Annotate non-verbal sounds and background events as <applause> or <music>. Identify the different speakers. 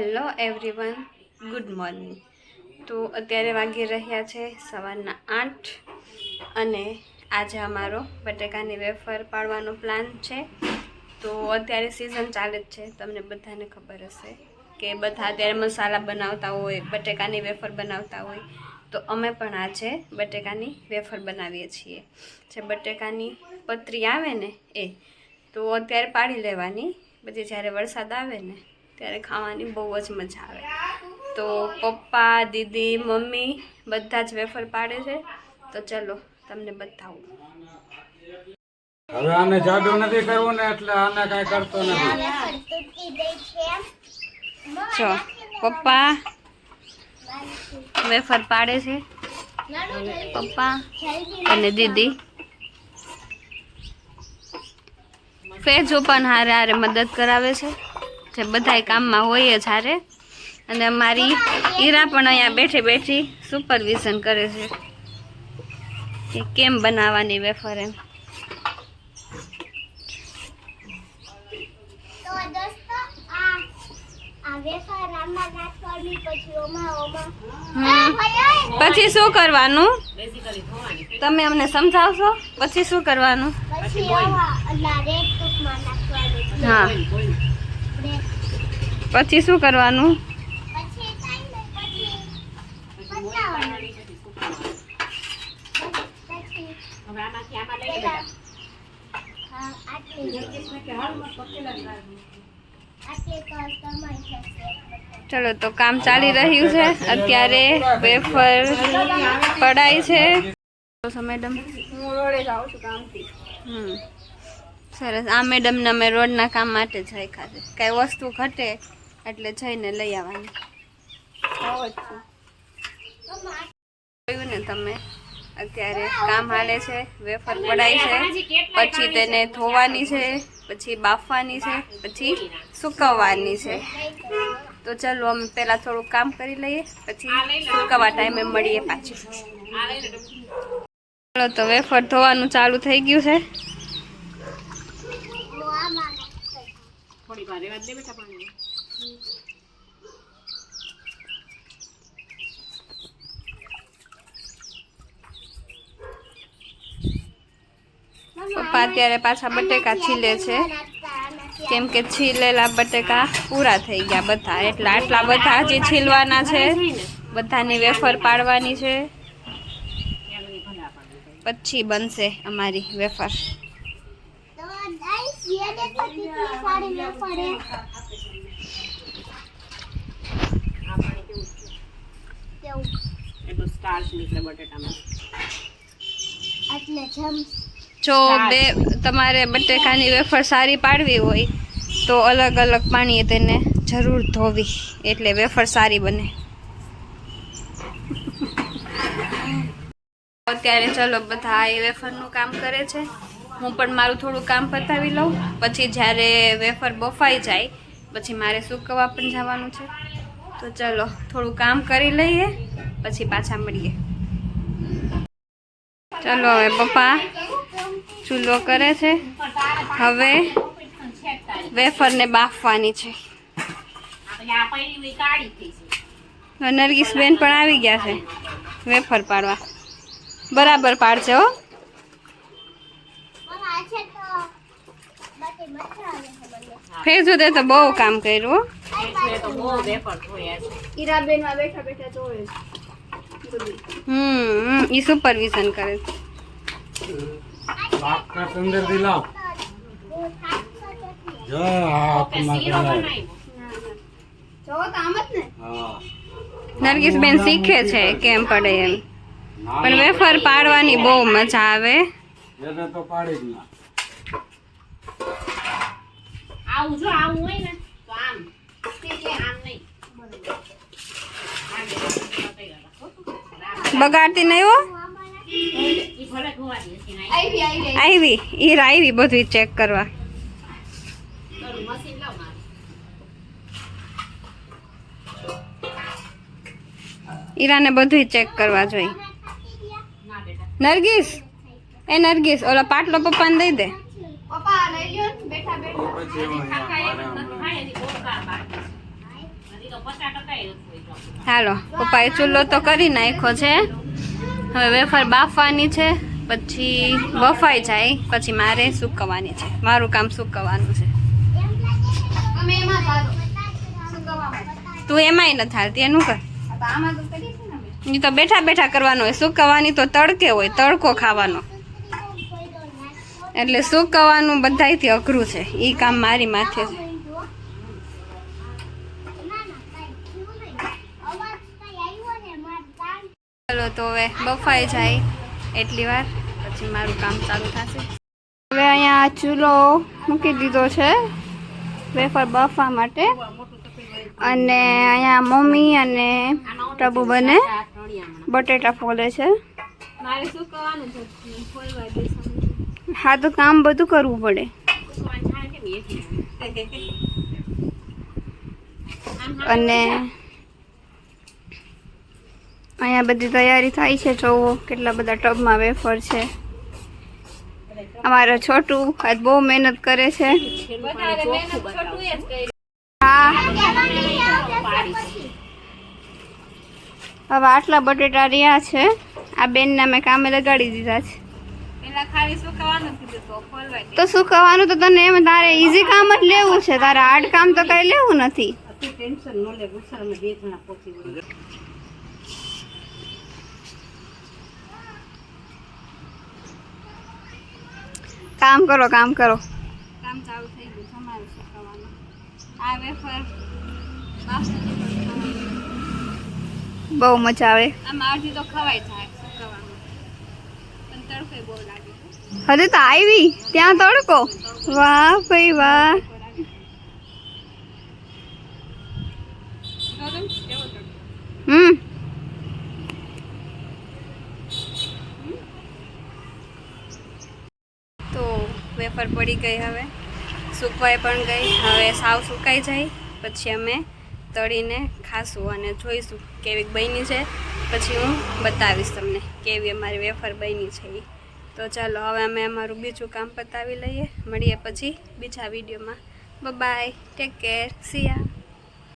Speaker 1: Hello everyone good morning તો અત્યારે વાગી રહ્યા છે સવારના આઠ અને આજે અમારો બટેકાની વેફર પાડવાનો પ્લાન છે. તો અત્યારે સિઝન ચાલે જ છે. તમને બધાને ખબર હશે કે બધા અત્યારે મસાલા બનાવતા હોય, બટેકાની વેફર બનાવતા હોય. તો અમે પણ આજે બટેકાની વેફર બનાવીએ છીએ. જે બટેકાની પતરી આવે ને એ, તો અત્યારે પાડી લેવાની. પછી જ્યારે વરસાદ આવે ને ત્યારે ખાવાની બહુ જ મજા આવે. તો પપ્પા દીદી મમ્મી બધા જ વેફર પાડે છે. તો ચલો તમને બતાવું.
Speaker 2: હવે આને જાડો નથી કરવું ને એટલે આને કાંઈ કરતો નથી.
Speaker 1: જો પપ્પા વેફર પાડે છે. પપ્પા અને દીદી. ફેજો પણ હારે હારે મદદ કરાવે છે. જે બધાય કામમાં હોય જ હારે અને અમારી ઈરા પણ અહીંયા બેઠી બેઠી સુપરવિઝન કરે છે. કે કેમ બનાવવાની વેફર એમ.
Speaker 3: પછી
Speaker 1: શું કરવાનું? તમે અમને સમજાવશો? પછી શું કરવાનું? હા. પછી શું કરવાનું?
Speaker 3: હા
Speaker 1: ચલો તો કામ ચાલી રહ્યું છે. અત્યારે વેફર પડાય છે. મેડમ હમ. સરસ. આ મેડમને અમે રોડના કામ માટે જ રાખ્યા છે. કાંઈ વસ્તુ ઘટે એટલે જઈને લઈ આવવાની. જોયું ને તમે? અત્યારે કામ હાલે છે, વેફર પડાય છે, પછી તેને ધોવાની છે, પછી બાફવાની છે, પછી સુકવવાની છે. તો ચલો અમે પહેલાં થોડું કામ કરી લઈએ, પછી સુકવવા ટાઈમે મળીએ પાછું. ચલો તો વેફર ધોવાનું ચાલુ થઈ ગયું છે
Speaker 3: તો આમાં નાખશે
Speaker 1: પપ્પા અત્યારે પાછા બટેકા છીલે છે. કેમ કે છીલેલા બટેકા પૂરા થઈ ગયા બધા. એટલે આટલા બધા હજી છીલવાના છે. બધાની વેફર પાડવાની છે. પછી બનશે અમારી વેફર. જો બે તમારે બટેકાની વેફર સારી પાડવી હોય તો અલગ અલગ પાણીએ તેને જરૂર ધોવી એટલે વેફર સારી બને. <laughs> અત્યારે ચલો બધા એ વેફરનું કામ કરે છે. હું પણ મારું થોડું કામ પતાવી લઉં. પછી જ્યારે વેફર બફાઈ જાય, પછી મારે સૂકવવા પણ જવાનું છે. તો ચલો, થોડું કામ કરી લઈએ, પછી પાછા મળીએ. ચલો હવે પપ્પા ચૂલો કરે છે. હવે વેફરને બાફવાની છે. નરગીસ બેન પણ આવી ગયા છે વેફર પાડવા. બરાબર પાડશે હો
Speaker 3: પણ આ છે તો
Speaker 1: ફેરજો તે તો બહુ કામ કર્યું હો.
Speaker 4: તો બહુ વેફર ધોયા છે.
Speaker 1: હમ ઈ સુપરવિઝન કરે છે.
Speaker 2: બાપ કા અંદરથી લાવ.
Speaker 3: બહુ થાકતો
Speaker 2: જો આ
Speaker 4: ઓકે
Speaker 2: હાથમાં
Speaker 4: શીરો
Speaker 2: કરાય.
Speaker 4: બનાવ્યો.
Speaker 2: હા.
Speaker 1: નરગીસ બેન શીખે છે કેમ પડે એમ. પણ વેફર પાડવાની બહુ મજા આવે.
Speaker 2: એને તો પાડી જ ના.
Speaker 4: આવું જો આવું હોય ને તો આમ. આમ નહીં.
Speaker 1: બગાડતી નહીં હો. આવી ઈ આવી બધું ચેક કરવા. ઈરાને બધું ચેક કરવા જોઈએ. નરગીસ? એ નરગીસ ઓલા પાટલો પપ્પાને દઈ દે. હાલો પપ્પાએ ચૂલો તો કરી નાખ્યો છે. હવે વેફર બાફવાની છે પછી બફાઈ જાય પછી મારે સૂકવવાની છે. મારું કામ સૂકવવાનું છે. તું એમાંય નથી હાલતી એનું કર. એ તો બેઠા બેઠા કરવાનું હોય. સૂકવવાની તો તડકે હોય તડકો ખાવાનો. એટલે સુકવવાનું બધાયથી અઘરું છે. એ કામ મારી માથે છે. ચલો તો હવે બફાઈ જાય એટલી વાર, પછી મારું કામ ચાલુ થશે. હવે અહીંયા ચૂલો મૂકી દીધો છે, વેફર બફવા માટે. અને અહીંયા મમ્મી અને ટબુ બને, બટેટા ફોલે છે. મારે શું કરવાનું છે. હા, તો કામ બધું કરવું પડે? અને અહીંયા બધી તૈયારી થાય છે જોવો કેટલા બધા ટબમાં વેફર છે. અમારા છોટું આજ બહુ મહેનત કરે છે. હા. હવે આટલા બટેટા રહ્યા છે. આ બેનને અમે કામે લગાડી દીધા છે. તો શું તો તને એમ તારે ઈઝી કામ જ લેવું છે. તારે હાર્ડ કામ તો કઈ લેવું નથી. કામ કરો કામ કરો. કામ ચાલુ થઈ ગયું. તમારે શું કરવાનું આ વેફર બહુ મજા આવે. આમાં અડધી તો ખવાય જાય શું કરવાનું પણ તડકો બહુ લાગે હજુ તો આવી. ત્યાં તડકો. વાહ ભાઈ વાહ. હમ. તો વેફર પડી ગઈ હવે. સૂકવાઈ પણ ગઈ. હવે સાવ સુકાઈ જાય. પછી અમે તળીને ખાશું અને જોઈશું કેવી બની છે. પછી હું બતાવીશ તમને કેવી અમારી વેફર બની છે એ તો ચાલો હવે અમે અમારું બીજું કામ પતાવી લઈએ. મળીએ પછી બીજા વિડીયોમાં. બાય ટેક કેર સિયા